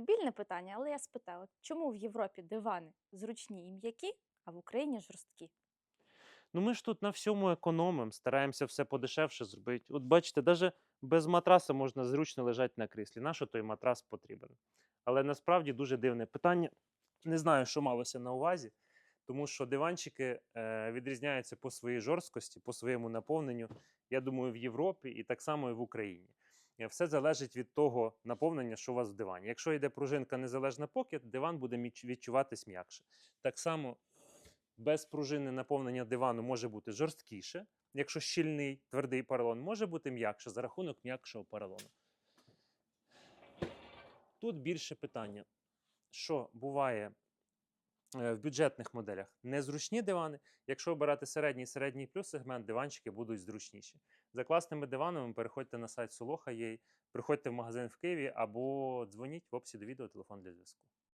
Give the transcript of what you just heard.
дебільне питання, але я спитаю, от чому в Європі дивани зручні і м'які, а в Україні жорсткі? Ну ми ж тут на всьому економимо, стараємося все подешевше зробити. От бачите, навіть без матраса можна зручно лежати на кріслі. Нащо той матрас потрібен? Але насправді дуже дивне питання. Не знаю, що малося на увазі, тому що диванчики е, відрізняються по своїй жорсткості, по своєму наповненню. Я думаю, в Європі і так само і в Україні. Е, Все залежить від того наповнення, що у вас в дивані. Якщо йде пружинка незалежна покет, диван буде відчуватись м'якше. Так само без пружини наповнення дивану може бути жорсткіше. Якщо щільний твердий поролон, може бути м'якше за рахунок м'якшого поролону. Тут більше питання, що буває в бюджетних моделях незручні дивани. Якщо обирати середній середній плюс сегмент, диванчики будуть зручніші. За класними диванами переходьте на сайт Солоха.ua, приходьте в магазин в Києві або дзвоніть в описі до відео телефон для зв'язку.